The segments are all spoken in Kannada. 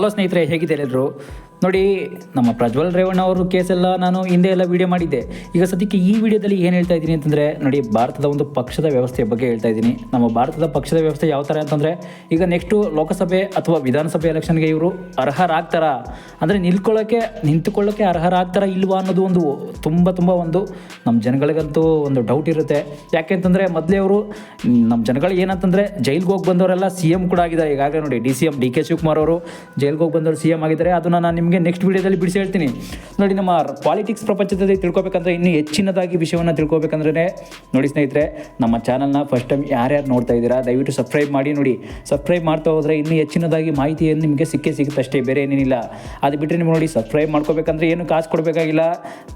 ಹಲೋ ಸ್ನೇಹಿತರೆ ಹೇಗಿದ್ದಾರೆ ಎಲ್ಲರೂ? ನೋಡಿ, ನಮ್ಮ ಪ್ರಜ್ವಲ್ ರೇವಣ್ಣ ಅವರು ಕೇಸೆಲ್ಲ ನಾನು ಹಿಂದೆ ಎಲ್ಲ ವಿಡಿಯೋ ಮಾಡಿದ್ದೆ. ಈಗ ಸದ್ಯಕ್ಕೆ ಈ ವಿಡಿಯೋದಲ್ಲಿ ಏನು ಹೇಳ್ತಾ ಇದ್ದೀನಿ ಅಂತಂದರೆ, ನೋಡಿ, ಭಾರತದ ಒಂದು ಪಕ್ಷದ ವ್ಯವಸ್ಥೆಯ ಬಗ್ಗೆ ಹೇಳ್ತಾ ಇದ್ದೀನಿ. ನಮ್ಮ ಭಾರತದ ಪಕ್ಷದ ವ್ಯವಸ್ಥೆ ಯಾವ ಥರ ಅಂತಂದರೆ, ಈಗ ನೆಕ್ಸ್ಟು ಲೋಕಸಭೆ ಅಥವಾ ವಿಧಾನಸಭೆ ಎಲೆಕ್ಷನ್ಗೆ ಇವರು ಅರ್ಹರಾಗ್ತಾರಾ? ಅಂದರೆ ನಿಲ್ಕೊಳ್ಳೋಕ್ಕೆ ನಿಂತುಕೊಳ್ಳೋಕ್ಕೆ ಅರ್ಹರಾಗ್ತಾರಾ ಇಲ್ವಾ ಅನ್ನೋದು ಒಂದು ತುಂಬ ತುಂಬ ಒಂದು ನಮ್ಮ ಜನಗಳಿಗಂತೂ ಒಂದು ಡೌಟ್ ಇರುತ್ತೆ. ಯಾಕೆ ಅಂತಂದರೆ, ಮೊದಲೇ ಅವರು ನಮ್ಮ ಜನಗಳು ಏನಂತಂದರೆ, ಜೈಲ್ಗೆ ಹೋಗಿ ಬಂದವರೆಲ್ಲ ಸಿ ಎಂ ಕೂಡ ಆಗಿದ್ದಾರೆ. ಈಗಾಗಲೇ ನೋಡಿ D C M D K Shivakumar ಅವರು ಜೈಲ್ಗೆ ಹೋಗಿ ಬಂದವರು ಸಿ ಎಂ ಆಗಿದ್ದಾರೆ. ಅದನ್ನು ನಾನು ನಿಮಗೆ ನೆಕ್ಸ್ಟ್ ವಿಡಿಯೋದಲ್ಲಿ ಬಿಡಿಸಿ ಹೇಳ್ತೀನಿ. ನೋಡಿ, ನಮ್ಮ ಪಾಲಿಟಿಕ್ಸ್ ಪ್ರಪಂಚದಲ್ಲಿ ತಿಳ್ಕೊಬೇಕಂದ್ರೆ ಇನ್ನೂ ಹೆಚ್ಚಿನದಾಗಿ ವಿಷಯವನ್ನು ತಿಳ್ಕೊಬೇಕಂದ್ರೆ ನೋಡಿ ಸ್ನೇಹಿತರೆ, ನಮ್ಮ ಚಾನಲ್ನ ಫಸ್ಟ್ ಟೈಮ್ ಯಾರ್ಯಾರು ನೋಡ್ತಾ ಇದ್ದೀರಾ, ದಯವಿಟ್ಟು ಸಬ್ಸ್ಕ್ರೈಬ್ ಮಾಡಿ ನೋಡಿ. ಸಬ್ಸ್ಕ್ರೈಬ್ ಮಾಡ್ತಾ ಹೋದರೆ ಇನ್ನೂ ಹೆಚ್ಚಿನದಾಗಿ ಮಾಹಿತಿಯನ್ನು ನಿಮಗೆ ಸಿಕ್ಕೇ ಸಿಗುತ್ತಷ್ಟೇ ಬೇರೆ ಏನೇನಿಲ್ಲ ಅದು ಬಿಟ್ಟರೆ ನೀವು ನೋಡಿ ಸಬ್ಸ್ಕ್ರೈಬ್ ಮಾಡ್ಕೋಬೇಕಂದ್ರೆ ಏನು ಕಾಸು ಕೊಡಬೇಕಾಗಿಲ್ಲ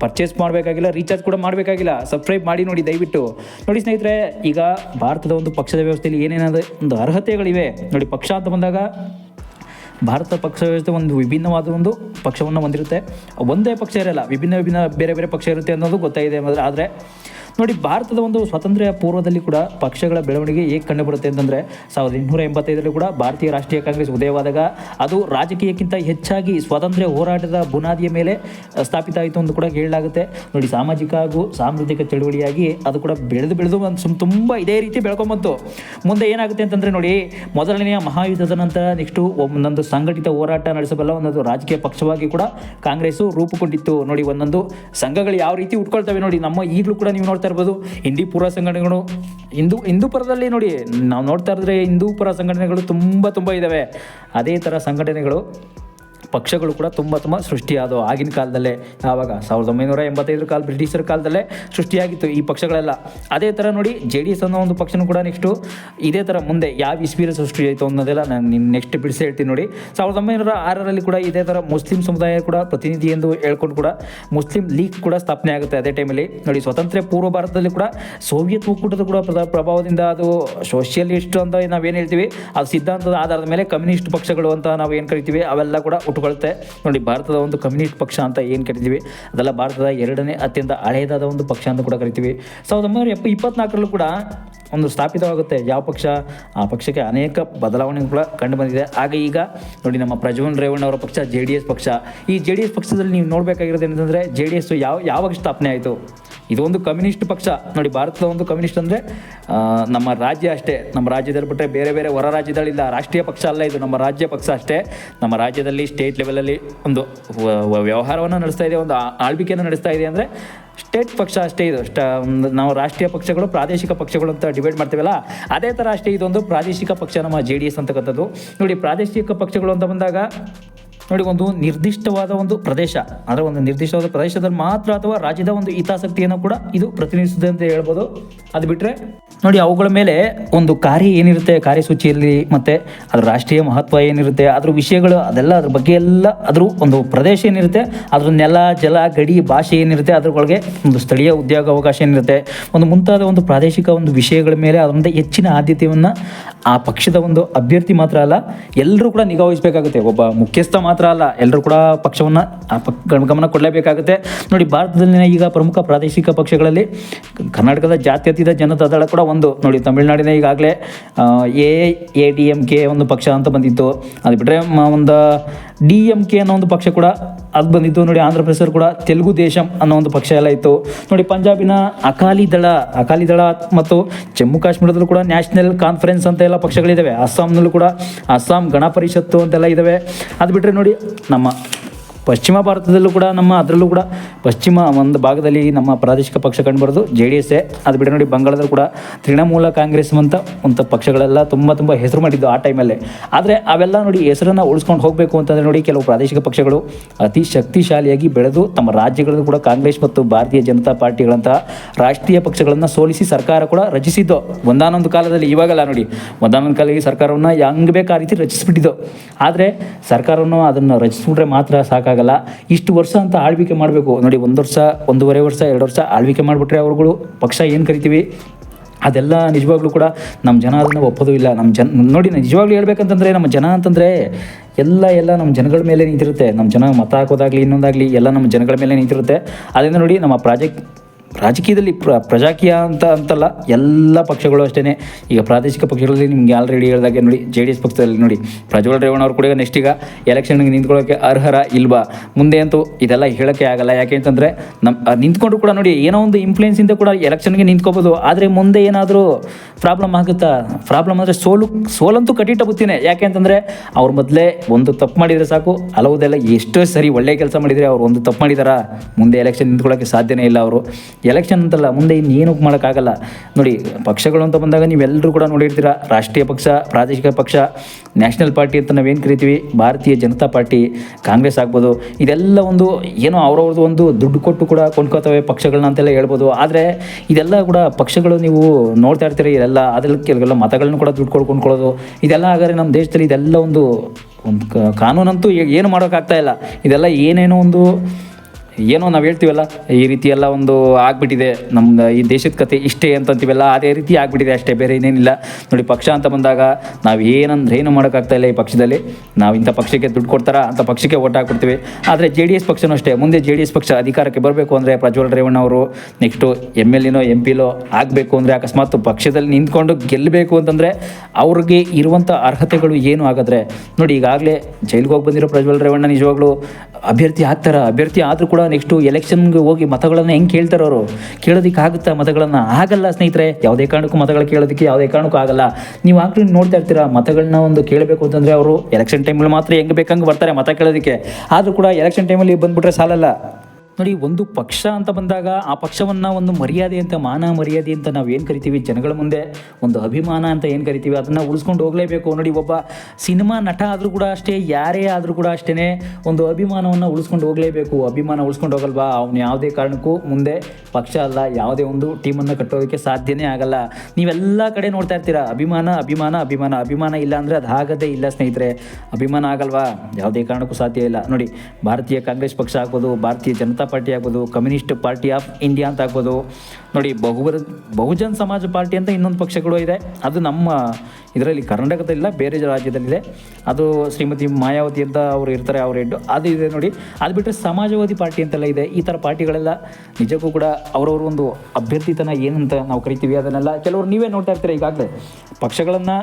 ಪರ್ಚೇಸ್ ಮಾಡಬೇಕಾಗಿಲ್ಲ ರೀಚಾರ್ಜ್ ಕೂಡ ಮಾಡಬೇಕಾಗಿಲ್ಲ. ಸಬ್ಸ್ಕ್ರೈಬ್ ಮಾಡಿ ನೋಡಿ, ದಯವಿಟ್ಟು. ನೋಡಿ ಸ್ನೇಹಿತರೆ, ಈಗ ಭಾರತದ ಒಂದು ಪಕ್ಷದ ವ್ಯವಸ್ಥೆಯಲ್ಲಿ ಏನೇನಾದ ಒಂದು ಅರ್ಹತೆಗಳಿವೆ. ನೋಡಿ, ಪಕ್ಷ ಅಂತ ಬಂದಾಗ ಭಾರತ ಪಕ್ಷ ವ್ಯವಸ್ಥೆ ಒಂದು ವಿಭಿನ್ನವಾದ ಒಂದು ಪಕ್ಷವನ್ನು ಹೊಂದಿರುತ್ತೆ. ಒಂದೇ ಪಕ್ಷ ಇರಲ್ಲ, ವಿಭಿನ್ನ ವಿಭಿನ್ನ ಬೇರೆ ಬೇರೆ ಪಕ್ಷ ಇರುತ್ತೆ ಅನ್ನೋದು ಗೊತ್ತಾಗಿದೆ ಆದರೆ ನೋಡಿ, ಭಾರತದ ಒಂದು ಸ್ವಾತಂತ್ರ್ಯ ಪೂರ್ವದಲ್ಲಿ ಕೂಡ ಪಕ್ಷಗಳ ಬೆಳವಣಿಗೆ ಹೇಗೆ ಕಂಡುಬರುತ್ತೆ ಅಂತಂದರೆ, ಸಾವಿರದ ಎಂಟುನೂರ ಎಂಬತ್ತೈದರಲ್ಲಿ ಕೂಡ ಭಾರತೀಯ ರಾಷ್ಟ್ರೀಯ ಕಾಂಗ್ರೆಸ್ ಉದಯವಾದಾಗ ಅದು ರಾಜಕೀಯಕ್ಕಿಂತ ಹೆಚ್ಚಾಗಿ ಸ್ವಾತಂತ್ರ್ಯ ಹೋರಾಟದ ಬುನಾದಿಯ ಮೇಲೆ ಸ್ಥಾಪಿತ ಆಯಿತು ಅಂತ ಕೂಡ ಹೇಳಲಾಗುತ್ತೆ. ನೋಡಿ, ಸಾಮಾಜಿಕ ಹಾಗೂ ಸಾಂಸ್ಕೃತಿಕ ಚಳುವಳಿಯಾಗಿ ಅದು ಕೂಡ ಬೆಳೆದು ಬೆಳೆದು ಒಂದು ತುಂಬ ಇದೇ ರೀತಿ ಬೆಳ್ಕೊಂಬಂತು ಮುಂದೆ ಏನಾಗುತ್ತೆ ಅಂತಂದರೆ ನೋಡಿ, ಮೊದಲನೆಯ ಮಹಾಯುದ್ಧದ ನಂತರ ನೆಕ್ಸ್ಟು ಒಂದೊಂದು ಸಂಘಟಿತ ಹೋರಾಟ ನಡೆಸಬಲ್ಲ ಒಂದೊಂದು ರಾಜಕೀಯ ಪಕ್ಷವಾಗಿ ಕೂಡ ಕಾಂಗ್ರೆಸ್ಸು ರೂಪುಗೊಂಡಿತ್ತು. ನೋಡಿ, ಒಂದೊಂದು ಸಂಘಗಳು ಯಾವ ರೀತಿ ಉಟ್ಕೊಳ್ತವೆ ನೋಡಿ, ನಮ್ಮ ಈಗಲೂ ಕೂಡ ನೀವು ನೋಡ್ತಾ ಇರ್ಬೋದು. ಹಿಂದೂಪುರ ಸಂಘಟನೆಗಳು, ಹಿಂದೂ ಹಿಂದೂಪುರದಲ್ಲಿ ನೋಡಿ, ನಾವು ನೋಡ್ತಾ ಇದ್ರೆ ಹಿಂದೂಪುರ ಸಂಘಟನೆಗಳು ತುಂಬ ತುಂಬ ಇದ್ದಾವೆ ಅದೇ ಥರ ಸಂಘಟನೆಗಳು ಪಕ್ಷಗಳು ಕೂಡ ತುಂಬ ತುಂಬ ಸೃಷ್ಟಿಯಾದವು. ಆಗಿನ ಕಾಲದಲ್ಲೇ ಆವಾಗ ಸಾವಿರದ ಒಂಬೈನೂರ ಎಂಬತ್ತೈದರ ಕಾಲ ಬ್ರಿಟಿಷರ ಕಾಲದಲ್ಲೇ ಸೃಷ್ಟಿಯಾಗಿತ್ತು ಈ ಪಕ್ಷಗಳೆಲ್ಲ. ಅದೇ ಥರ ನೋಡಿ ಜೆ ಡಿ ಅನ್ನೋ ಒಂದು ಪಕ್ಷನೂ ಕೂಡ ನೆಕ್ಸ್ಟು ಇದೇ ಥರ ಮುಂದೆ ಯಾವ ಇಸ್ವಿಯಲ್ಲಿ ಸೃಷ್ಟಿ ಆಯಿತು ಅನ್ನೋದೆಲ್ಲ ನಾನು ನೆಕ್ಸ್ಟ್ ಬಿಡಿಸಿ ಹೇಳ್ತೀನಿ ನೋಡಿ. ಸಾವಿರದ ಒಂಬೈನೂರ ಆರರಲ್ಲಿ ಕೂಡ ಇದೇ ಥರ ಮುಸ್ಲಿಂ ಸಮುದಾಯ ಕೂಡ ಪ್ರತಿನಿಧಿ ಎಂದು ಹೇಳ್ಕೊಂಡು ಕೂಡ ಮುಸ್ಲಿಂ ಲೀಗ್ ಕೂಡ ಸ್ಥಾಪನೆ ಆಗುತ್ತೆ ಅದೇ ಟೈಮಲ್ಲಿ. ನೋಡಿ ಸ್ವತಂತ್ರ ಪೂರ್ವ ಭಾರತದಲ್ಲಿ ಕೂಡ ಸೋವಿಯತ್ ಒಕ್ಕೂಟದ ಕೂಡ ಪ್ರ- ಪ್ರಭಾವದಿಂದ ಅದು ಸೋಷಿಯಲಿಸ್ಟ್ ಅಂತ ನಾವೇನು ಹೇಳ್ತೀವಿ, ಅದು ಸಿದ್ಧಾಂತದ ಆಧಾರದ ಮೇಲೆ ಕಮ್ಯುನಿಸ್ಟ್ ಪಕ್ಷಗಳು ಅಂತ ನಾವು ಏನು ಕರಿತೀವಿ, ಅವೆಲ್ಲ ಕೂಡ ಹುಟ್ಟುಕೊಳುತ್ತೆ ನೋಡಿ, ಭಾರತದ ಒಂದು ಕಮ್ಯುನಿಸ್ಟ್ ಪಕ್ಷ ಅಂತ ಏನು ಕರಿತೀವಿ? ಅದೆಲ್ಲ ಭಾರತದ ಎರಡನೇ ಅತ್ಯಂತ ಹಳೆಯದಾದ ಒಂದು ಪಕ್ಷ ಅಂತ ಕೂಡ ಕರಿತೀವಿ. ಸಾವಿರದ ಒಂಬೈನೂರ ಎಪ್ಪ ಇಪ್ಪತ್ನಾಲ್ಕರಲ್ಲೂ ಕೂಡ ಒಂದು ಸ್ಥಾಪಿತವಾಗುತ್ತೆ. ಯಾವ ಪಕ್ಷ? ಆ ಪಕ್ಷಕ್ಕೆ ಅನೇಕ ಬದಲಾವಣೆ ಕೂಡ ಕಂಡು ಬಂದಿದೆ. ಆಗ ಈಗ ನೋಡಿ ನಮ್ಮ ಪ್ರಜ್ವಲ್ ರೇವಣ್ಣ ಅವರ ಪಕ್ಷ, ಜೆ ಡಿ ಎಸ್ ಪಕ್ಷ. ಈ ಜೆ ಡಿ ಎಸ್ ಪಕ್ಷದಲ್ಲಿ ನೀವು ನೋಡಬೇಕಾಗಿರೋದು ಏನಂತಂದರೆ, ಜೆ ಡಿ ಎಸ್ ಯಾವ, ಯಾವಾಗ ಸ್ಥಾಪನೆ ಆಯಿತು? ಇದೊಂದು ಕಮ್ಯುನಿಸ್ಟ್ ಪಕ್ಷ. ನೋಡಿ, ಭಾರತದ ಒಂದು ಕಮ್ಯುನಿಸ್ಟ್ ಅಂದರೆ ನಮ್ಮ ರಾಜ್ಯ ಅಷ್ಟೇ. ನಮ್ಮ ರಾಜ್ಯದಲ್ಲಿ ಬಿಟ್ಟರೆ ಬೇರೆ ಬೇರೆ ಹೊರ ರಾಜ್ಯದಲ್ಲಿಲ್ಲ. ರಾಷ್ಟ್ರೀಯ ಪಕ್ಷ ಅಲ್ಲ ಇದು. ನಮ್ಮ ರಾಜ್ಯ ಪಕ್ಷ ಅಷ್ಟೇ. ನಮ್ಮ ರಾಜ್ಯದಲ್ಲಿ ಸ್ಟೇಟ್ ಲೆವೆಲಲ್ಲಿ ಒಂದು ವ್ಯವಹಾರವನ್ನು ನಡೆಸ್ತಾ ಇದೆ, ಒಂದು ಆಳ್ವಿಕೆಯನ್ನು ನಡೆಸ್ತಾ ಇದೆ ಅಂದರೆ ಸ್ಟೇಟ್ ಪಕ್ಷ ಅಷ್ಟೇ ಇದು. ನಾವು ರಾಷ್ಟ್ರೀಯ ಪಕ್ಷಗಳು, ಪ್ರಾದೇಶಿಕ ಪಕ್ಷಗಳು ಅಂತ ಡಿಬೇಟ್ ಮಾಡ್ತೀವಲ್ಲ, ಅದೇ ಥರ ಅಷ್ಟೇ ಇದೊಂದು ಪ್ರಾದೇಶಿಕ ಪಕ್ಷ ನಮ್ಮ ಜೆ ಡಿ ಎಸ್ ಅಂತಕ್ಕಂಥದ್ದು. ನೋಡಿ, ಪ್ರಾದೇಶಿಕ ಪಕ್ಷಗಳು ಅಂತ ಬಂದಾಗ ನೋಡಿ, ಒಂದು ನಿರ್ದಿಷ್ಟವಾದ ಒಂದು ಪ್ರದೇಶ, ಅಂದರೆ ಒಂದು ನಿರ್ದಿಷ್ಟವಾದ ಪ್ರದೇಶದಲ್ಲಿ ಮಾತ್ರ ಅಥವಾ ರಾಜ್ಯದ ಒಂದು ಹಿತಾಸಕ್ತಿಯನ್ನು ಕೂಡ ಇದು ಪ್ರತಿನಿಧಿಸುತ್ತೆ ಅಂತ ಹೇಳ್ಬೋದು. ಅದು ಬಿಟ್ಟರೆ ನೋಡಿ, ಅವುಗಳ ಮೇಲೆ ಒಂದು ಕಾರ್ಯ ಏನಿರುತ್ತೆ, ಕಾರ್ಯಸೂಚಿಯಲ್ಲಿ, ಮತ್ತು ಅದರ ರಾಷ್ಟ್ರೀಯ ಮಹತ್ವ ಏನಿರುತ್ತೆ, ಅದ್ರ ವಿಷಯಗಳು, ಅದೆಲ್ಲ ಅದ್ರ ಬಗ್ಗೆ ಎಲ್ಲ, ಅದ್ರ ಒಂದು ಪ್ರದೇಶ ಏನಿರುತ್ತೆ, ಅದ್ರ ನೆಲ, ಜಲ, ಗಡಿ, ಭಾಷೆ ಏನಿರುತ್ತೆ ಅದ್ರೊಳಗೆ ಒಂದು ಸ್ಥಳೀಯ ಉದ್ಯೋಗ ಅವಕಾಶ ಏನಿರುತ್ತೆ, ಒಂದು ಮುಂತಾದ ಒಂದು ಪ್ರಾದೇಶಿಕ ಒಂದು ವಿಷಯಗಳ ಮೇಲೆ ಅದರಿಂದ ಹೆಚ್ಚಿನ ಆದ್ಯತೆಯನ್ನು ಆ ಪಕ್ಷದ ಒಂದು ಅಭ್ಯರ್ಥಿ ಮಾತ್ರ ಅಲ್ಲ, ಎಲ್ಲರೂ ಕೂಡ ನಿಗಾ ವಹಿಸಬೇಕಾಗುತ್ತೆ. ಒಬ್ಬ ಮುಖ್ಯಸ್ಥ ಮಾತ್ರ ಅಲ್ಲ ಎಲ್ಲರೂ ಕೂಡ ಪಕ್ಷವನ್ನು ಗಮನ ಕೊಡಲೇಬೇಕಾಗುತ್ತೆ. ನೋಡಿ, ಭಾರತದಲ್ಲಿನ ಈಗ ಪ್ರಮುಖ ಪ್ರಾದೇಶಿಕ ಪಕ್ಷಗಳಲ್ಲಿ ಕರ್ನಾಟಕದ ಜಾತ್ಯತೀತ ಜನತಾ ದಳ ಕೂಡ ಒಂದು. ನೋಡಿ, ತಮಿಳುನಾಡಿನ ಈಗಾಗಲೇ A A, D M K ಒಂದು ಪಕ್ಷ ಅಂತ ಬಂದಿತ್ತು. ಅದು ಬಿಟ್ಟರೆ ಒಂದು ಡಿ ಎಂ ಕೆ ಅನ್ನೋ ಒಂದು ಪಕ್ಷ ಕೂಡ ಅದು ಬಂದಿತ್ತು. ನೋಡಿ ಆಂಧ್ರ ಪ್ರದೇಶ ಕೂಡ ತೆಲುಗು ದೇಶಂ ಅನ್ನೋ ಒಂದು ಪಕ್ಷ ಎಲ್ಲ ಇತ್ತು. ನೋಡಿ ಪಂಜಾಬಿನ ಅಕಾಲಿ ದಳ ಅಕಾಲಿ ದಳ ಮತ್ತು ಜಮ್ಮು ಕಾಶ್ಮೀರದಲ್ಲೂ ಕೂಡ ನ್ಯಾಷನಲ್ ಕಾನ್ಫರೆನ್ಸ್ ಅಂತ ಎಲ್ಲ ಪಕ್ಷಗಳಿದ್ದಾವೆ ಅಸ್ಸಾಂನಲ್ಲೂ ಕೂಡ ಅಸ್ಸಾಂ ಗಣ ಪರಿಷತ್ತು ಅಂತೆಲ್ಲ ಇದ್ದಾವೆ ಅದು ಬಿಟ್ಟರೆ ನೋಡಿ ನಮ್ಮ ಪಶ್ಚಿಮ ಭಾರತದಲ್ಲೂ ಕೂಡ, ನಮ್ಮ ಅದರಲ್ಲೂ ಕೂಡ ಪಶ್ಚಿಮ ಒಂದು ಭಾಗದಲ್ಲಿ ನಮ್ಮ ಪ್ರಾದೇಶಿಕ ಪಕ್ಷ ಕಂಡುಬರೋದು ಜೆ ಡಿ ಎಸ್ ಅದು ಬಿಟ್ಟು ನೋಡಿ ಬಂಗಾಳದಲ್ಲೂ ಕೂಡ ತೃಣಮೂಲ ಕಾಂಗ್ರೆಸ್ ಅಂತ ಒಂದು ಪಕ್ಷಗಳೆಲ್ಲ ತುಂಬ ತುಂಬ ಹೆಸರು ಮಾಡಿದ್ದು ಆ ಟೈಮಲ್ಲೇ ಆದರೆ ಅವೆಲ್ಲ ನೋಡಿ ಹೆಸರನ್ನು ಉಳಿಸ್ಕೊಂಡು ಹೋಗಬೇಕು ಅಂತಂದರೆ ನೋಡಿ ಕೆಲವು ಪ್ರಾದೇಶಿಕ ಪಕ್ಷಗಳು ಅತಿ ಶಕ್ತಿಶಾಲಿಯಾಗಿ ಬೆಳೆದು ತಮ್ಮ ರಾಜ್ಯಗಳಲ್ಲೂ ಕೂಡ ಕಾಂಗ್ರೆಸ್ ಮತ್ತು ಭಾರತೀಯ ಜನತಾ ಪಾರ್ಟಿಗಳಂತಹ ರಾಷ್ಟ್ರೀಯ ಪಕ್ಷಗಳನ್ನು ಸೋಲಿಸಿ ಸರ್ಕಾರ ಕೂಡ ರಚಿಸಿದ್ದು. ಒಂದಾನೊಂದು ಕಾಲದಲ್ಲಿ ಇವಾಗಲ್ಲ ನೋಡಿ, ಒಂದಾನೊಂದು ಕಾಲದಲ್ಲಿ ಸರ್ಕಾರವನ್ನು ಹೆಂಗ್ ಬೇಕಾ ರೀತಿ ರಚಿಸಿಬಿಟ್ಟಿದ್ದು. ಆದರೆ ಸರ್ಕಾರವನ್ನು ಅದನ್ನು ರಚಿಸಿಬಿಟ್ರೆ ಮಾತ್ರ ಸಾಕಾಗಲ್ಲ ಇಷ್ಟು ವರ್ಷ ಅಂತ ಆಳ್ವಿಕೆ ಮಾಡಬೇಕು. ನೋಡಿ, ಒಂದು ವರ್ಷ, ಒಂದೂವರೆ ವರ್ಷ, ಎರಡು ವರ್ಷ ಆಳ್ವಿಕೆ ಮಾಡಿಬಿಟ್ರೆ ಅವ್ರುಗಳು ಪಕ್ಷ ಏನು ಕರಿತೀವಿ? ಅದೆಲ್ಲ ನಿಜವಾಗ್ಲೂ ಕೂಡ ನಮ್ಮ ಜನ ಅದನ್ನು ಒಪ್ಪೋದು ಇಲ್ಲ. ನಮ್ಮ ಜನ, ನೋಡಿ ನಿಜವಾಗ್ಲೂ ಹೇಳ್ಬೇಕಂತಂದರೆ ನಮ್ಮ ಜನ ಅಂತಂದರೆ ಎಲ್ಲ ಎಲ್ಲ ನಮ್ಮ ಜನಗಳ ಮೇಲೆ ನಿಂತಿರುತ್ತೆ. ನಮ್ಮ ಜನ ಮತ ಹಾಕೋದಾಗಲಿ, ಇನ್ನೊಂದಾಗಲಿ ಎಲ್ಲ ನಮ್ಮ ಜನಗಳ ಮೇಲೆ ನಿಂತಿರುತ್ತೆ. ಅದರಿಂದ ನೋಡಿ, ನಮ್ಮ ಪ್ರಾಜೆಕ್ಟ್ ರಾಜಕೀಯದಲ್ಲಿ ಪ್ರ, ಪ್ರಜಾಕೀಯ ಅಂತ ಅಂತಲ್ಲ ಎಲ್ಲ ಪಕ್ಷಗಳು ಅಷ್ಟೇ ಈಗ ಪ್ರಾದೇಶಿಕ ಪಕ್ಷಗಳಲ್ಲಿ ನಿಮ್ಗೆ ಆಲ್ರೆಡಿ ಹೇಳಿದಾಗೆ ನೋಡಿ, ಜೆ ಡಿ ಎಸ್ ಪಕ್ಷದಲ್ಲಿ ನೋಡಿ, ಪ್ರಜ್ವಲ್ ರೇವಣ್ಣ ಅವರು ಕೂಡ ನೆಕ್ಸ್ಟ್ ಈಗ ಎಲೆಕ್ಷನ್ಗೆ ನಿಂತ್ಕೊಳ್ಳೋಕೆ ಅರ್ಹರ ಇಲ್ವಾ? ಮುಂದೆ ಅಂತೂ ಇದೆಲ್ಲ ಹೇಳೋಕ್ಕೆ ಆಗಲ್ಲ. ಯಾಕೆ ಅಂತಂದರೆ ನಮ್ಮ ನಿಂತ್ಕೊಂಡು ಕೂಡ ನೋಡಿ, ಏನೋ ಒಂದು ಇನ್ಫ್ಲೂಯೆನ್ಸಿಂದ ಕೂಡ ಎಲೆಕ್ಷನ್ಗೆ ನಿಂತ್ಕೋಬೋದು. ಆದರೆ ಮುಂದೆ ಏನಾದರೂ ಪ್ರಾಬ್ಲಮ್ ಆಗುತ್ತಾ? ಪ್ರಾಬ್ಲಮ್ ಅಂದರೆ ಸೋಲು, ಸೋಲಂತೂ ಕಟ್ಟಿಟ್ಟ ಬುತ್ತಿನೇ ಯಾಕೆ ಅಂತಂದರೆ ಅವ್ರು ಮೊದಲೇ ಒಂದು ತಪ್ಪು ಮಾಡಿದರೆ ಸಾಕು. ಹಲವುದೆಲ್ಲ ಎಷ್ಟೋ ಸರಿ ಒಳ್ಳೆ ಕೆಲಸ ಮಾಡಿದರೆ ಅವ್ರು ಒಂದು ತಪ್ಪು ಮಾಡಿದಾರಾ? ಮುಂದೆ ಎಲೆಕ್ಷನ್ ನಿಂತ್ಕೊಳ್ಳೋಕ್ಕೆ ಸಾಧ್ಯನೇ ಇಲ್ಲ ಅವರು. ಎಲೆಕ್ಷನ್ ಅಂತಲ್ಲ, ಮುಂದೆ ಇನ್ನೇನು ಮಾಡೋಕ್ಕಾಗಲ್ಲ. ನೋಡಿ, ಪಕ್ಷಗಳು ಅಂತ ಬಂದಾಗ ನೀವೆಲ್ಲರೂ ಕೂಡ ನೋಡಿರ್ತೀರ, ರಾಷ್ಟ್ರೀಯ ಪಕ್ಷ, ಪ್ರಾದೇಶಿಕ ಪಕ್ಷ, ನ್ಯಾಷನಲ್ ಪಾರ್ಟಿ ಅಂತ ನಾವೇನು ಕರಿತೀವಿ? ಭಾರತೀಯ ಜನತಾ ಪಾರ್ಟಿ, ಕಾಂಗ್ರೆಸ್ ಆಗ್ಬೋದು. ಇದೆಲ್ಲ ಒಂದು ಏನೋ ಅವ್ರವ್ರದ್ದು ಒಂದು ದುಡ್ಡು ಕೊಟ್ಟು ಕೂಡ ಕೊಂಡ್ಕೋತವೆ ಪಕ್ಷಗಳನ್ನ ಅಂತೆಲ್ಲ ಹೇಳ್ಬೋದು. ಆದರೆ ಇದೆಲ್ಲ ಕೂಡ ಪಕ್ಷಗಳು ನೀವು ನೋಡ್ತಾ ಇರ್ತೀರಿ, ಇದೆಲ್ಲ ಅದ್ರಲ್ಲಿ ಕೆಲವೆಲ್ಲ ಮತಗಳನ್ನ ಕೂಡ ದುಡ್ಡು ಕೊಟ್ಟು ಕೊಂಡ್ಕೊಳ್ಳೋದು. ಇದೆಲ್ಲ ಹಾಗಾದ್ರೆ ನಮ್ಮ ದೇಶದಲ್ಲಿ ಇದೆಲ್ಲ ಒಂದು ಒಂದು ಕಾನೂನಂತೂ ಏನು ಮಾಡೋಕ್ಕಾಗ್ತಾ ಇಲ್ಲ. ಇದೆಲ್ಲ ಏನೇನೋ ಒಂದು ಏನೋ ನಾವು ಹೇಳ್ತೀವಲ್ಲ, ಈ ರೀತಿ ಎಲ್ಲ ಒಂದು ಆಗ್ಬಿಟ್ಟಿದೆ ನಮ್ಮ ಈ ದೇಶದ ಕತೆ ಇಷ್ಟೇ ಅಂತಂತೀವಲ್ಲ ಅದೇ ರೀತಿ ಆಗ್ಬಿಟ್ಟಿದೆ ಅಷ್ಟೇ, ಬೇರೆ ಏನೇನಿಲ್ಲ. ನೋಡಿ, ಪಕ್ಷ ಅಂತ ಬಂದಾಗ ನಾವು ಏನಂದ್ರೆ ಏನು ಮಾಡೋಕ್ಕಾಗ್ತಾ ಇಲ್ಲ ಈ ಪಕ್ಷದಲ್ಲಿ. ನಾವು ಇಂಥ ಪಕ್ಷಕ್ಕೆ ದುಡ್ಡು ಕೊಡ್ತಾರ, ಅಂತ ಪಕ್ಷಕ್ಕೆ ಓಟ್ ಹಾಕ್ಬಿಡ್ತೀವಿ. ಆದರೆ ಜೆ ಡಿ ಎಸ್ ಪಕ್ಷನೂ ಅಷ್ಟೇ, ಮುಂದೆ ಜೆ ಡಿ ಎಸ್ ಪಕ್ಷ ಅಧಿಕಾರಕ್ಕೆ ಬರಬೇಕು ಅಂದರೆ ಪ್ರಜ್ವಲ್ ರೇವಣ್ಣ ಅವರು ನೆಕ್ಸ್ಟು ಎಂ ಎಲ್ ಎನೋ, ಎಂ ಪಿಲೋ ಆಗಬೇಕು ಅಂದರೆ ಅಕಸ್ಮಾತ್ ಪಕ್ಷದಲ್ಲಿ ನಿಂತ್ಕೊಂಡು ಗೆಲ್ಲಬೇಕು ಅಂತಂದರೆ ಅವ್ರಿಗೆ ಇರುವಂಥ ಅರ್ಹತೆಗಳು ಏನು ಆಗಿದ್ರೆ ನೋಡಿ, ಈಗಾಗಲೇ ಜೈಲಿಗೆ ಹೋಗಿ ಬಂದಿರೋ ಪ್ರಜ್ವಲ್ ರೇವಣ್ಣ ನಿಜವಾಗ್ಲೂ ಅಭ್ಯರ್ಥಿ ಆಗ್ತಾರ? ಅಭ್ಯರ್ಥಿ ಆದರೂ ಕೂಡ ನೆಕ್ಸ್ಟು ಎಲೆಕ್ಷನ್ಗೆ ಹೋಗಿ ಮತಗಳನ್ನು ಹೆಂಗೆ ಕೇಳ್ತಾರೆ ಅವರು. ಕೇಳೋದಕ್ಕೆ ಆಗುತ್ತಾ ಮತಗಳನ್ನು? ಆಗಲ್ಲ ಸ್ನೇಹಿತರೆ, ಯಾವುದೇ ಕಾರಣಕ್ಕೂ ಮತಗಳು ಕೇಳೋದಕ್ಕೆ ಯಾವುದೇ ಕಾರಣಕ್ಕೂ ಆಗಲ್ಲ. ನೀವು ಆಗಲಿ ನೋಡ್ತಾ ಇರ್ತೀರಾ ಮತಗಳನ್ನ ಒಂದು ಕೇಳಬೇಕು ಅಂತಂದರೆ ಅವರು ಎಲೆಕ್ಷನ್ ಟೈಮಲ್ಲಿ ಮಾತ್ರ ಹೆಂಗೆ ಬೇಕಂಗೆ ಬರ್ತಾರೆ ಮತ ಕೇಳೋದಕ್ಕೆ. ಆದರೂ ಕೂಡ ಎಲೆಕ್ಷನ್ ಟೈಮಲ್ಲಿ ಬಂದುಬಿಟ್ರೆ ಸಾಲಲ್ಲ. ನೋಡಿ, ಒಂದು ಪಕ್ಷ ಅಂತ ಬಂದಾಗ ಆ ಪಕ್ಷವನ್ನು ಒಂದು ಮರ್ಯಾದೆ ಅಂತ, ಮಾನ ಮರ್ಯಾದೆ ಅಂತ ನಾವು ಏನು ಕರಿತೀವಿ? ಜನಗಳ ಮುಂದೆ ಒಂದು ಅಭಿಮಾನ ಅಂತ ಏನು ಕರಿತೀವಿ? ಅದನ್ನು ಉಳಿಸ್ಕೊಂಡು ಹೋಗಲೇಬೇಕು. ನೋಡಿ, ಒಬ್ಬ ಸಿನಿಮಾ ನಟ ಆದರೂ ಕೂಡ ಅಷ್ಟೇ, ಯಾರೇ ಆದರೂ ಕೂಡ ಅಷ್ಟೇ ಒಂದು ಅಭಿಮಾನವನ್ನು ಉಳಿಸ್ಕೊಂಡು ಹೋಗಲೇಬೇಕು. ಅಭಿಮಾನ ಉಳಿಸ್ಕೊಂಡು ಹೋಗಲ್ವಾ? ಅವನು ಯಾವುದೇ ಕಾರಣಕ್ಕೂ ಮುಂದೆ ಪಕ್ಷ ಅಲ್ಲ, ಯಾವುದೇ ಒಂದು ಟೀಮನ್ನು ಕಟ್ಟೋದಕ್ಕೆ ಸಾಧ್ಯನೇ ಆಗಲ್ಲ. ನೀವೆಲ್ಲ ಕಡೆ ನೋಡ್ತಾ ಇರ್ತೀರಾ, ಅಭಿಮಾನ ಅಭಿಮಾನ ಅಭಿಮಾನ ಅಭಿಮಾನ ಇಲ್ಲ ಅಂದರೆ ಅದು ಆಗದೇ ಇಲ್ಲ ಸ್ನೇಹಿತರೆ. ಅಭಿಮಾನ ಆಗಲ್ವಾ? ಯಾವುದೇ ಕಾರಣಕ್ಕೂ ಸಾಧ್ಯ ಇಲ್ಲ. ನೋಡಿ, ಭಾರತೀಯ ಕಾಂಗ್ರೆಸ್ ಪಕ್ಷ ಆಗ್ಬೋದು, ಭಾರತೀಯ ಜನತಾ ಪಾರ್ಟಿ ಆಗ್ಬೋದು, ಕಮ್ಯುನಿಸ್ಟ್ ಪಾರ್ಟಿ ಆಫ್ ಇಂಡಿಯಾ ಅಂತ ಆಗ್ಬೋದು. ನೋಡಿ ಬಹುಬರ ಬಹುಜನ್ ಸಮಾಜ ಪಾರ್ಟಿ ಅಂತ ಇನ್ನೊಂದು ಪಕ್ಷಗಳು ಇದೆ. ಅದು ನಮ್ಮ ಇದರಲ್ಲಿ ಕರ್ನಾಟಕದಲ್ಲಿಲ್ಲ ಬೇರೆ ರಾಜ್ಯದಲ್ಲಿದೆ. ಅದು ಶ್ರೀಮತಿ ಮಾಯಾವತಿ ಅಂತ ಅವರು ಇರ್ತಾರೆ, ಅವ್ರ ಹೆಡ್ಡು ಅದು ಇದೆ ನೋಡಿ. ಅದು ಬಿಟ್ಟರೆ ಸಮಾಜವಾದಿ ಪಾರ್ಟಿ ಅಂತೆಲ್ಲ ಇದೆ. ಈ ಥರ ಪಾರ್ಟಿಗಳೆಲ್ಲ ನಿಜಕ್ಕೂ ಕೂಡ ಅವರವ್ರ ಒಂದು ಅಭ್ಯರ್ಥಿತನ ಏನಂತ ನಾವು ಕರಿತೀವಿ, ಅದನ್ನೆಲ್ಲ ಕೆಲವರು ನೀವೇ ನೋಡ್ತಾ ಇರ್ತೀರ ಈಗಾಗಲೇ. ಪಕ್ಷಗಳನ್ನು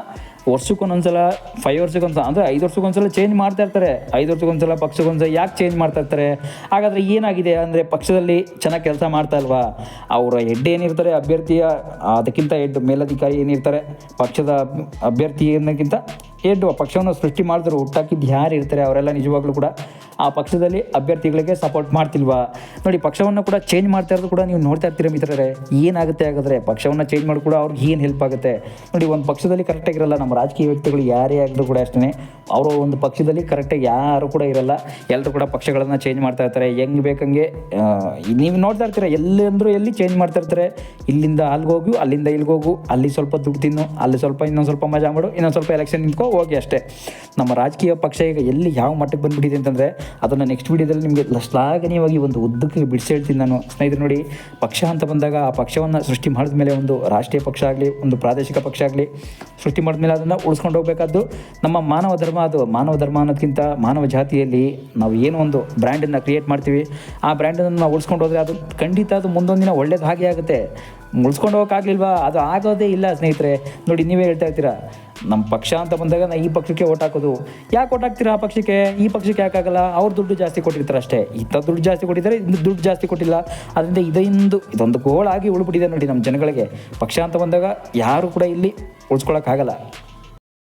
ವರ್ಷಕ್ಕೊಂದೊಂದ್ಸಲ ಫೈವ್ ವರ್ಷಕ್ಕೊಂದ್ಸಲ, ಅಂದರೆ ಐದು ವರ್ಷಕ್ಕೊಂದ್ಸಲ ಚೇಂಜ್ ಮಾಡ್ತಾ ಇರ್ತಾರೆ. ಐದು ವರ್ಷಕ್ಕೊಂದ್ಸಲ ಪಕ್ಷಕ್ಕೊಂದ್ಸಲ ಯಾಕೆ ಚೇಂಜ್ ಮಾಡ್ತಾ ಇರ್ತಾರೆ? ಹಾಗಾದರೆ ಏನಾಗಿದೆ? ಅಂದರೆ ಪಕ್ಷದಲ್ಲಿ ಚೆನ್ನಾಗಿ ಕೆಲಸ ಮಾಡ್ತಾ ಇಲ್ವಾ? ಅವರ ಹೆಡ್ ಏನಿರ್ತಾರೆ? ಅಭ್ಯರ್ಥಿಯ, ಅದಕ್ಕಿಂತ ಹೆಡ್ ಮೇಲಧಿಕಾರಿ ಏನಿರ್ತಾರೆ? ಪಕ್ಷದ ಅಭ್ಯರ್ಥಿ ಅನ್ನೋಕ್ಕಿಂತ ಹೆಡ್ ಪಕ್ಷವನ್ನು ಸೃಷ್ಟಿ ಮಾಡಿದ್ರು ಹುಟ್ಟಾಕಿದ್ದು ಯಾರು ಇರ್ತಾರೆ ಅವರೆಲ್ಲ ನಿಜವಾಗ್ಲೂ ಕೂಡ ಆ ಪಕ್ಷದಲ್ಲಿ ಅಭ್ಯರ್ಥಿಗಳಿಗೆ ಸಪೋರ್ಟ್ ಮಾಡ್ತಿಲ್ವಾ? ನೋಡಿ ಪಕ್ಷವನ್ನು ಕೂಡ ಚೇಂಜ್ ಮಾಡ್ತಾ ಇರೋದು ಕೂಡ ನೀವು ನೋಡ್ತಾ ಇರ್ತೀರ ಮಿತ್ರರೇ. ಏನಾಗುತ್ತೆ ಹಾಗಾದರೆ? ಪಕ್ಷವನ್ನು ಚೇಂಜ್ ಮಾಡಿ ಕೂಡ ಅವ್ರಿಗೆ ಏನು ಹೆಲ್ಪ್ ಆಗುತ್ತೆ? ನೋಡಿ ಒಂದು ಪಕ್ಷದಲ್ಲಿ ಕರೆಕ್ಟಾಗಿರಲ್ಲ ನಮ್ಮ ರಾಜಕೀಯ ವ್ಯಕ್ತಿಗಳು ಯಾರೇ ಆಗಿದ್ರು ಕೂಡ ಅಷ್ಟೇ ಅವರು ಒಂದು ಪಕ್ಷದಲ್ಲಿ ಕರೆಕ್ಟಾಗಿ ಯಾರು ಕೂಡ ಇರಲ್ಲ. ಎಲ್ಲರೂ ಕೂಡ ಪಕ್ಷಗಳನ್ನು ಚೇಂಜ್ ಮಾಡ್ತಾ ಇರ್ತಾರೆ. ಹೆಂಗೆ ಬೇಕಂಗೆ ಆ, ನೀವು ನೋಡ್ತಾ ಇರ್ತೀರ ಎಲ್ಲಿ ಅಂದರೂ ಎಲ್ಲಿ ಚೇಂಜ್ ಮಾಡ್ತಾ ಇರ್ತಾರೆ. ಇಲ್ಲಿಂದ ಅಲ್ಲಿಗೆ ಹೋಗು ಅಲ್ಲಿಂದ ಇಲ್ಲಿಗೆ ಹೋಗು ಅಲ್ಲಿ ಸ್ವಲ್ಪ ದುಡ್ಡು ತಿನ್ನು ಅಲ್ಲಿ ಸ್ವಲ್ಪ ಇನ್ನೊಂದು ಸ್ವಲ್ಪ ಮಜಾ ಮಾಡು ಇನ್ನೊಂದು ಸ್ವಲ್ಪ ಎಲೆಕ್ಷನ್ ನಿಂತ್ಕೋ ಹೋಗಿ ಅಷ್ಟೇ. ನಮ್ಮ ರಾಜಕೀಯ ಪಕ್ಷ ಈಗ ಎಲ್ಲಿ ಯಾವ ಮಟ್ಟಕ್ಕೆ ಬಂದ್ಬಿಟ್ಟಿದೆ ಅಂತಂದರೆ, ಅದನ್ನು ನೆಕ್ಸ್ಟ್ ವೀಡಿಯೋದಲ್ಲಿ ನಿಮಗೆ ಶ್ಲಾಘನೀಯವಾಗಿ ಒಂದು ಉದ್ದಕ್ಕೆ ಬಿಡಿಸಿ ಹೇಳ್ತೀನಿ ನಾನು. ಸ್ನೇಹಿತರು ನೋಡಿ, ಪಕ್ಷ ಅಂತ ಬಂದಾಗ ಆ ಪಕ್ಷವನ್ನು ಸೃಷ್ಟಿ ಮಾಡಿದ ಮೇಲೆ ಒಂದು ರಾಷ್ಟ್ರೀಯ ಪಕ್ಷ ಆಗಲಿ, ಒಂದು ಪ್ರಾದೇಶಿಕ ಪಕ್ಷ ಆಗಲಿ ಸೃಷ್ಟಿ ಮಾಡಿದ ಮೇಲೆ ಅದನ್ನು ಉಳಿಸ್ಕೊಂಡು ಹೋಗಬೇಕಾದ್ದು ನಮ್ಮ ಮಾನವ ಧರ್ಮ. ಅದು ಮಾನವ ಧರ್ಮ ಅನ್ನೋದಕ್ಕಿಂತ ಮಾನವ ಜಾತಿಯಲ್ಲಿ ನಾವು ಏನು ಒಂದು ಬ್ರ್ಯಾಂಡನ್ನು ಕ್ರಿಯೇಟ್ ಮಾಡ್ತೀವಿ. ಆ ಬ್ರ್ಯಾಂಡನ್ನು ನಾವು ಉಳಿಸ್ಕೊಂಡು ಹೋದರೆ ಅದು ಖಂಡಿತ ಅದು ಮುಂದೊಂದಿನ ಒಳ್ಳೇದು ಹಾಗೆ ಆಗುತ್ತೆ. ಉಳಿಸ್ಕೊಂಡು ಹೋಗೋಕ್ಕಾಗಲಿಲ್ವಾ ಅದು ಆಗೋದೇ ಇಲ್ಲ ಸ್ನೇಹಿತರೆ. ನೋಡಿ, ನೀವೇ ಹೇಳ್ತಾ ಇರ್ತೀರಾ ನಮ್ಮ ಪಕ್ಷ ಅಂತ ಬಂದಾಗ ನಾ ಈ ಪಕ್ಷಕ್ಕೆ ಓಟ್ ಹಾಕೋದು. ಯಾಕೆ ಓಟ್ ಹಾಕ್ತೀರಾ ಆ ಪಕ್ಷಕ್ಕೆ? ಈ ಪಕ್ಷಕ್ಕೆ ಯಾಕಾಗಲ್ಲ ಅವ್ರು ದುಡ್ಡು ಜಾಸ್ತಿ ಕೊಟ್ಟಿರ್ತಾರೆ ಅಷ್ಟೇ. ಇಂಥ ದುಡ್ಡು ಜಾಸ್ತಿ ಕೊಟ್ಟಿದ್ದಾರೆ, ಇನ್ನು ದುಡ್ಡು ಜಾಸ್ತಿ ಕೊಟ್ಟಿಲ್ಲ. ಅದರಿಂದ ಇದೊಂದು ಇದೊಂದು ಗೋಳಾಗಿ ಉಳ್ಬಿಟ್ಟಿದೆ ನೋಡಿ ನಮ್ಮ ಜನಗಳಿಗೆ. ಪಕ್ಷ ಅಂತ ಬಂದಾಗ ಯಾರು ಕೂಡ ಇಲ್ಲಿ ಉಳಿಸ್ಕೊಳಕ್ಕಾಗಲ್ಲ.